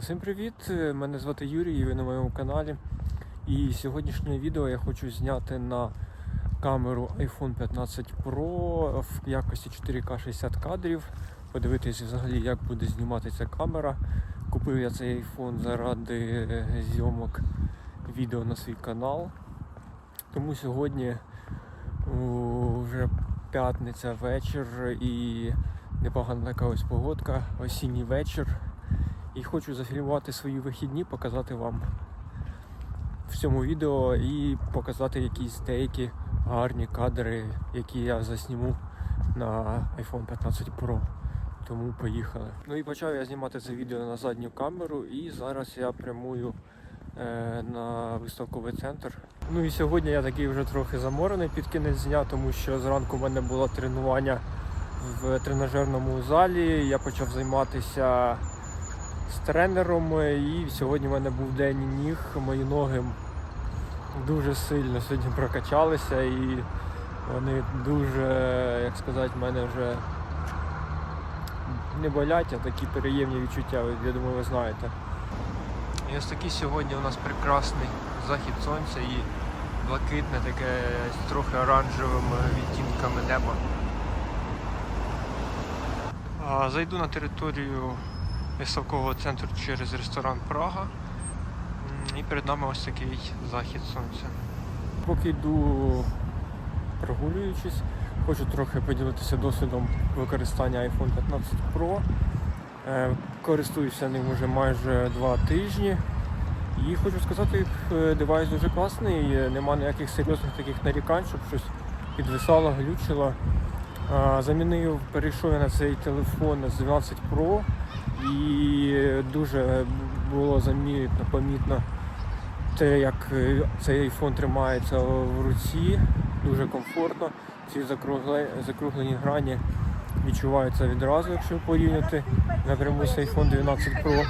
Всім привіт! Мене звати Юрій, і ви на моєму каналі. І сьогоднішнє відео я хочу зняти на камеру iPhone 15 Pro в якості 4К 60 кадрів. Подивитись взагалі, як буде знімати ця камера. Купив я цей iPhone заради е, зйомок відео на свій канал. Тому сьогодні вже п'ятниця вечір і непогана така ось погодка, осінній вечір. І хочу зафільмувати свої вихідні, показати вам в цьому відео і показати якісь деякі гарні кадри, які я засніму на iPhone 15 Pro. Тому поїхали. Ну і почав я знімати це відео на задню камеру, і зараз я прямую е, на виставковий центр. Ну і сьогодні я такий вже трохи заморений під кінець дня, тому що зранку в мене було тренування в тренажерному залі. Я почав займатися з тренером і сьогодні в мене був день ніг. Мої ноги дуже сильно сьогодні прокачалися і вони дуже, як сказати, в мене вже не болять, а такі приємні відчуття, я думаю, ви знаєте. І ось такий сьогодні у нас прекрасний захід сонця і блакитне таке з трохи оранжевими відтінками неба. Зайду на територію виставкового центру через ресторан Прага. І перед нами ось такий захід сонця. Поки йду прогулюючись, хочу трохи поділитися досвідом використання iPhone 15 Pro. Е, Користуюся ним вже майже два тижні. І хочу сказати, е, девайс дуже класний, е, нема ніяких серйозних таких нарікань, щоб щось підвисало, глючило. Замінив, перейшов я на цей телефон з 12 Pro і дуже було замітно, помітно те, як е, цей iPhone тримається в руці, дуже комфортно. Ці закруглені грані відчуваються відразу, якщо порівняти напряму з iPhone 12 Pro.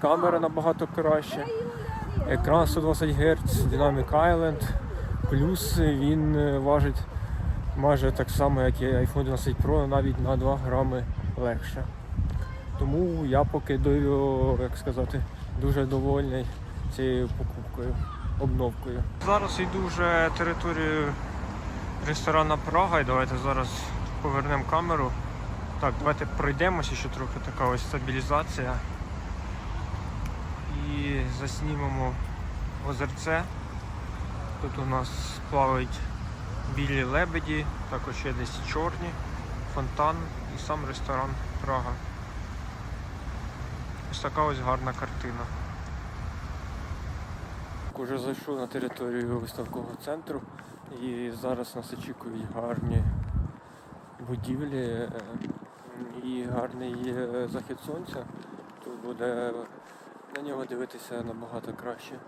Камера набагато краще. Екран 120 Гц, Dynamic Island. Плюс він е, важить майже так само, як і iPhone 12 Pro, навіть на 2 грами легше. Тому я поки як сказати, дуже довольний цією покупкою, обновкою. Зараз йду вже територію ресторана Прага і давайте зараз повернемо камеру. Так, давайте пройдемося, ще трохи така ось стабілізація. І заснімемо озерце. Тут у нас плавають білі лебеді, також є десь чорні, фонтан і сам ресторан Прага. Така ось гарна картина. Уже зайшов на територію виставкового центру і зараз нас очікують гарні будівлі е, і гарний е, захід сонця. Тут буде на нього дивитися набагато краще,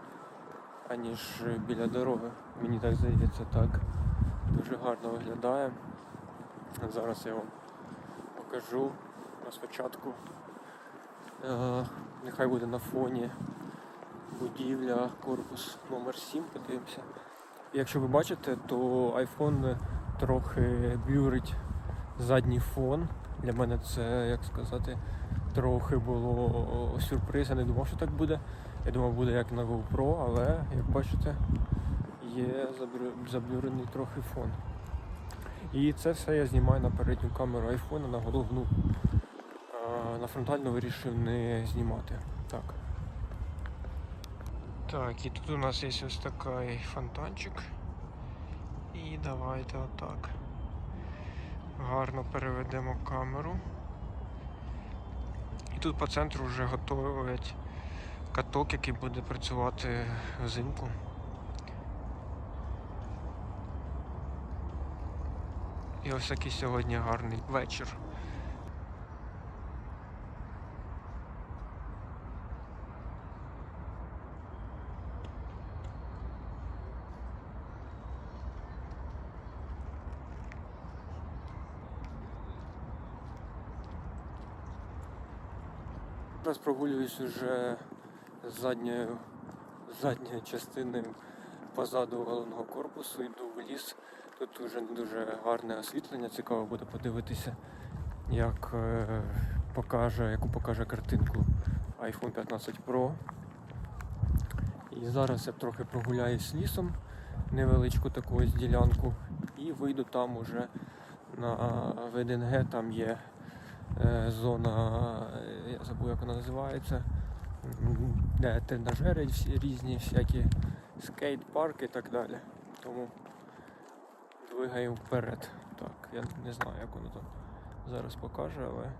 аніж біля дороги. Мені так здається так. Дуже гарно виглядає. Зараз я вам покажу на спочатку. Е, нехай буде на фоні будівля, корпус номер 7 подивимося. Якщо ви бачите, то iPhone трохи блюрить задній фон. Для мене це, як сказати, трохи було сюрприз. Я не думав, що так буде. Я думав, буде як на GoPro, але як бачите, є заблюрений трохи фон. І це все я знімаю на передню камеру iPhone, на головну. На фронтальну вирішив не знімати. Так. Так, і тут у нас є ось такий фонтанчик. І давайте отак. Гарно переведемо камеру. І тут по центру вже готують каток, який буде працювати взимку. І ось такий сьогодні гарний вечір. Зараз прогулююсь уже з задньою, частини позаду головного корпусу, йду в ліс. Тут вже не дуже гарне освітлення, цікаво буде подивитися, як е, покаже, яку покаже картинку iPhone 15 Pro. І зараз я трохи прогуляюсь лісом, невеличку таку ось ділянку, і вийду там уже на ВДНГ, там є е, зона, я забув як вона називається, де тренажери всі різні, всякі скейт-парки і так далі. Тому двигаємо вперед. Так, я не знаю, як воно там зараз покаже, але е,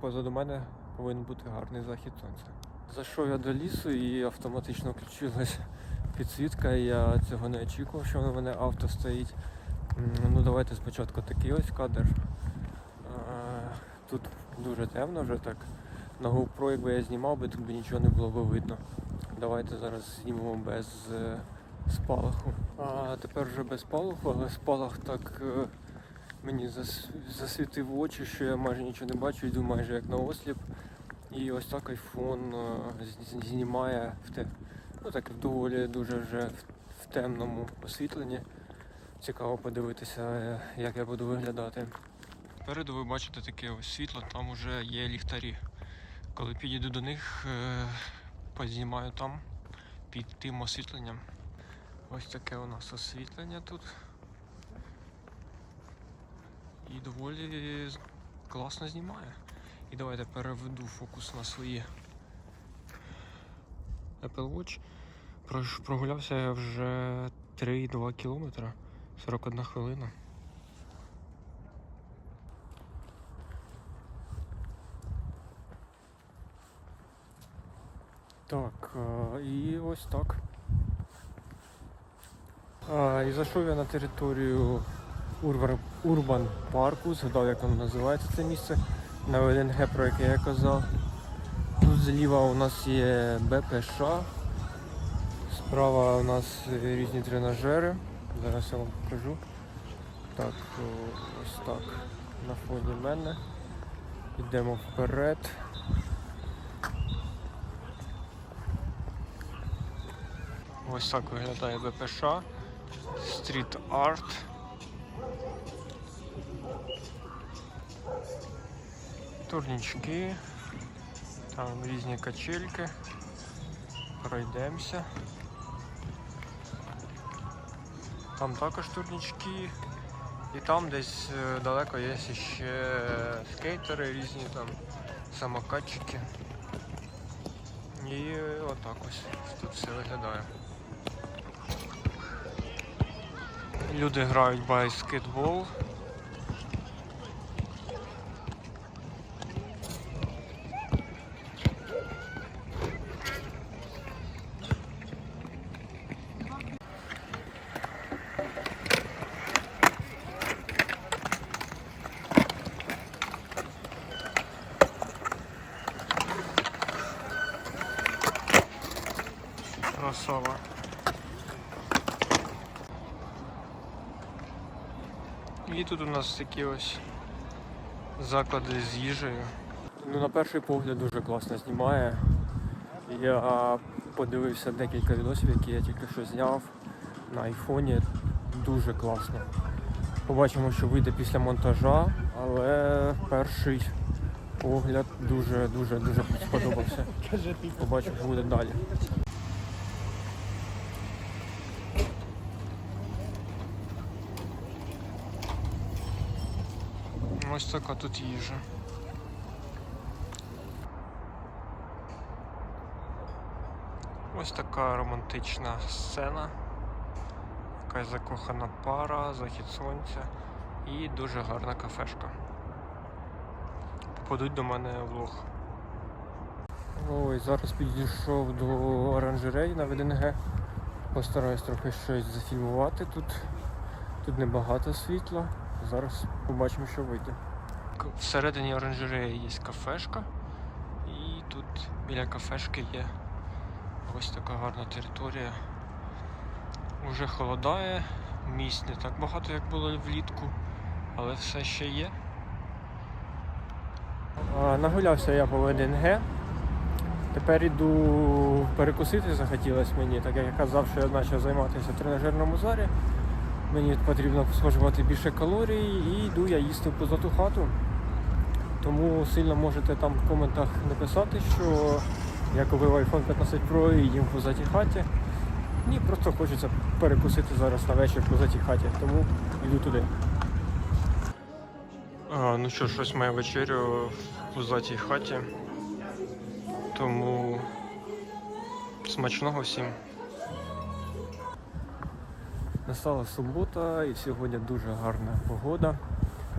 позаду мене повинен бути гарний захід сонця. Зайшов я до лісу і автоматично включилась підсвітка. Я цього не очікував, що на мене авто стоїть. Ну давайте спочатку такий ось кадр. Тут дуже темно вже так. На GoPro, якби я знімав би, тут би нічого не було би видно. Давайте зараз знімемо без е, спалаху. А тепер вже без спалаху, але спалах так е, мені зас- засвітив очі, що я майже нічого не бачу, йду майже як на осліп. І ось так айфон е, знімає в те, ну так доволі дуже вже в, в темному освітленні. Цікаво подивитися, е, як я буду виглядати. Спереду ви бачите таке ось світло, там вже є ліхтарі. Коли підійду до них, е, познімаю там під тим освітленням. Ось таке у нас освітлення тут. І доволі класно знімає. І давайте переведу фокус на свої Apple Watch. Прогулявся я вже 3,2 кілометра, 41 хвилина. Так, е, і ось так. І зайшов я на територію Урбан, парку, згадав, як воно називається це місце, на ВДНГ, про яке я казав. Тут зліва у нас є БПШ, справа у нас е, різні тренажери. Зараз я вам покажу. Так, ось так на фоні мене. Йдемо вперед. Ось так виглядає БПШ. Стріт арт. Турнічки. Там різні качельки. Пройдемося. Там також турнічки. І там десь е, далеко є ще скейтери різні там, самокатчики. І отак ось тут все виглядає. Люди грають баскетбол. Красава. І тут у нас такі ось заклади з їжею. Ну, на перший погляд дуже класно знімає. Я подивився декілька відосів, які я тільки що зняв на айфоні. Дуже класно. Побачимо, що вийде після монтажа, але перший погляд дуже дуже дуже сподобався. Побачимо, що буде далі. Ось така тут їжа. Ось така романтична сцена. Якась закохана пара, захід сонця і дуже гарна кафешка. Попадуть до мене в влог. Ой, зараз підійшов до оранжерей на ВДНГ. Постараюсь трохи щось зафільмувати тут. Тут небагато світла. Зараз побачимо, що вийде. Всередині оранжереї є кафешка. І тут біля кафешки є ось така гарна територія. Уже холодає, місць не так багато, як було влітку, але все ще є. Нагулявся я по ВДНГ. Тепер іду перекусити захотілося мені, так як я казав, що я почав займатися в тренажерному залі. Мені потрібно споживати більше калорій і йду я їсти в позату хату. Тому сильно можете там в коментах написати, що я купив iPhone 15 Pro і їм в позатій хаті. Ні, просто хочеться перекусити зараз на вечір в позатій хаті, тому йду туди. А, ну що ж, ось моя вечеря в позатій хаті. Тому смачного всім. Настала субота і сьогодні дуже гарна погода.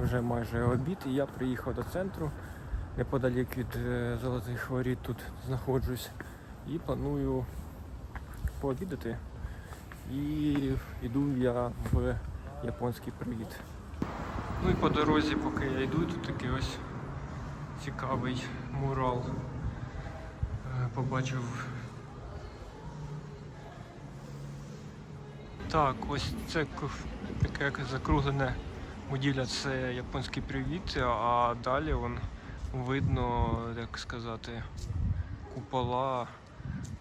Вже майже обід і я приїхав до центру неподалік від е, Золотих Воріт тут знаходжусь і планую пообідати. І йду я в японський привіт. Ну і по дорозі, поки я йду, тут такий ось цікавий мурал. Е, Побачив Так, ось це таке закруглене будівля, це японський привіт, а далі вон видно, як сказати, купола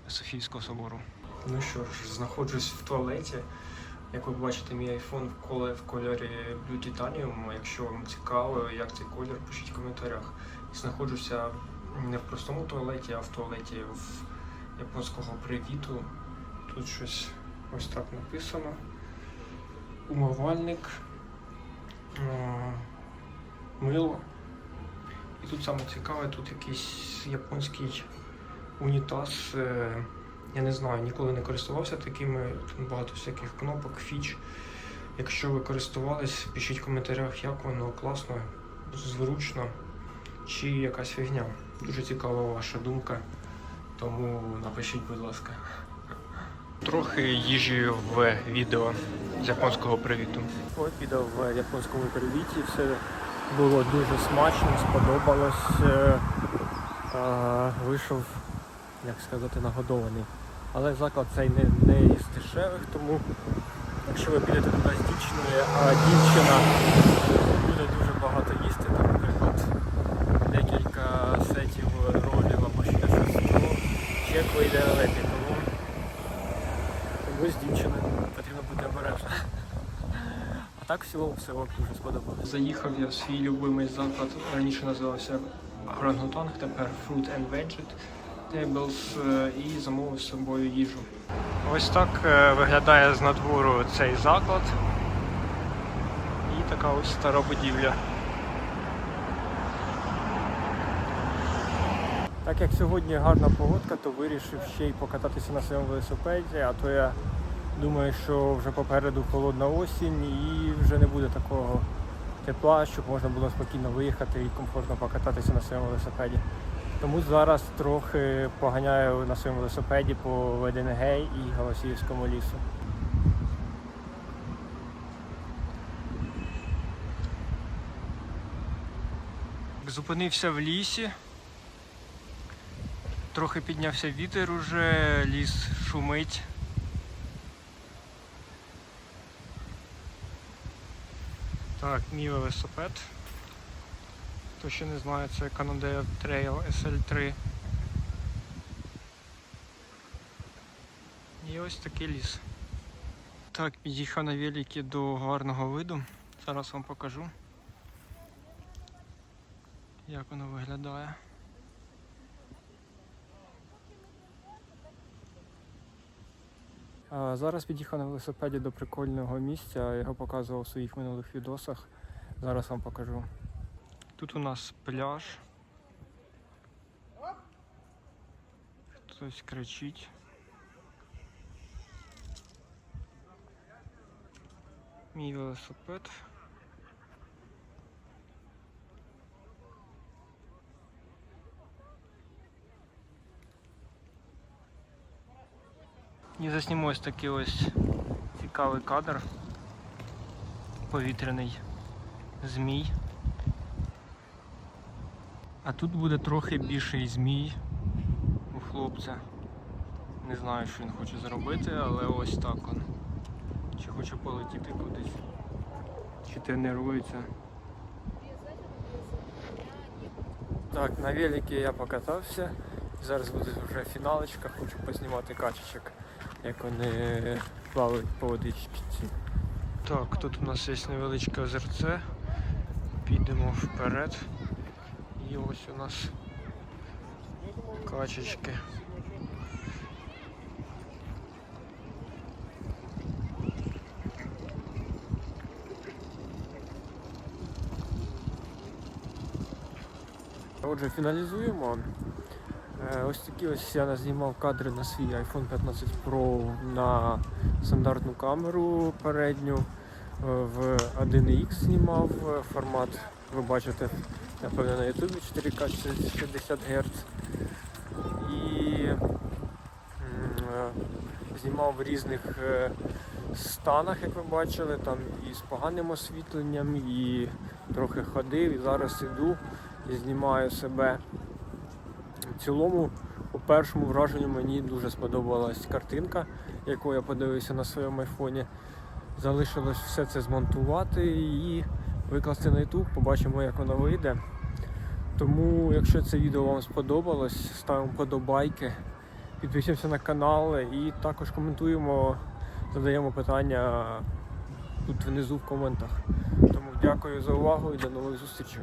Софійського собору. Ну що ж, знаходжусь в туалеті. Як ви бачите, мій iPhone в кольорі Blue Titanium. Якщо вам цікаво, як цей колір, пишіть в коментарях. Знаходжуся не в простому туалеті, а в туалеті в японського привіту. Тут щось ось так написано. Умивальник, мило. І тут саме цікаве, тут якийсь японський унітаз. е, Я не знаю, ніколи не користувався такими. Тут багато всяких кнопок, фіч. Якщо ви користувались, пишіть в коментарях, як воно класно, зручно чи якась фігня. Дуже цікава ваша думка, тому напишіть, будь ласка. Трохи їжі в відео з японського привіту. Обідав в японському привіті, все було дуже смачно, сподобалось. Е, е, Вийшов, як сказати, нагодований. Але заклад цей не, не із дешевих, тому якщо ви підете туди з дівчиною, а дівчина буде дуже багато їсти, то, наприклад, декілька сетів ролів або ще щось, то чек вийде легкий. Тому тому з дівчиною потрібно бути обережно. А так в цілому все дуже сподобалося. Заїхав я в свій любимий заклад, раніше називався Орангутанг, тепер Fruit and Vegetables е, і замовив з собою їжу. Ось так е, виглядає з надвору цей заклад. І така ось стара будівля. Так як сьогодні гарна погодка, то вирішив ще й покататися на своєму велосипеді, а то я думаю, що вже попереду холодна осінь і вже не буде такого тепла, щоб можна було спокійно виїхати і комфортно покататися на своєму велосипеді. Тому зараз трохи поганяю на своєму велосипеді по Веденгей і Голосіївському лісу. Зупинився в лісі. Трохи піднявся вітер уже, ліс шумить. Так, мій велосипед. Хто ще не знає, це Canondale Trail SL3. І ось такий ліс. Так, під'їхав на великі до гарного виду. Зараз вам покажу, як воно виглядає. Зараз під'їхав на велосипеді до прикольного місця, я його показував у своїх минулих відосах. Зараз вам покажу. Тут у нас пляж. Хтось кричить. Мій велосипед. І засніму ось такий ось цікавий кадр. Повітряний змій. А тут буде трохи більший змій у хлопця. Не знаю, що він хоче зробити, але ось так он. Чи хоче полетіти кудись. Чи тренується. Так, на великі я покатався. Зараз буде вже фіналочка, хочу познімати качечок, як вони плавають по водичці. Так, тут у нас є невеличке озерце. Підемо вперед. І ось у нас качечки. Отже, фіналізуємо. Е, Ось такі ось я знімав кадри на свій iPhone 15 Pro на стандартну камеру передню. Е, В 1X знімав е, формат, ви бачите, напевно, на YouTube 4К 60 Гц. І знімав в різних станах, як ви бачили, там і з поганим освітленням, і трохи ходив, і зараз іду і знімаю себе. В цілому, по першому враженню, мені дуже сподобалась картинка, яку я подивився на своєму айфоні. Залишилось все це змонтувати і викласти на YouTube, побачимо, як воно вийде. Тому, якщо це відео вам сподобалось, ставимо подобайки, підписуємося на канал і також коментуємо, задаємо питання тут внизу в коментах. Тому дякую за увагу і до нових зустрічей.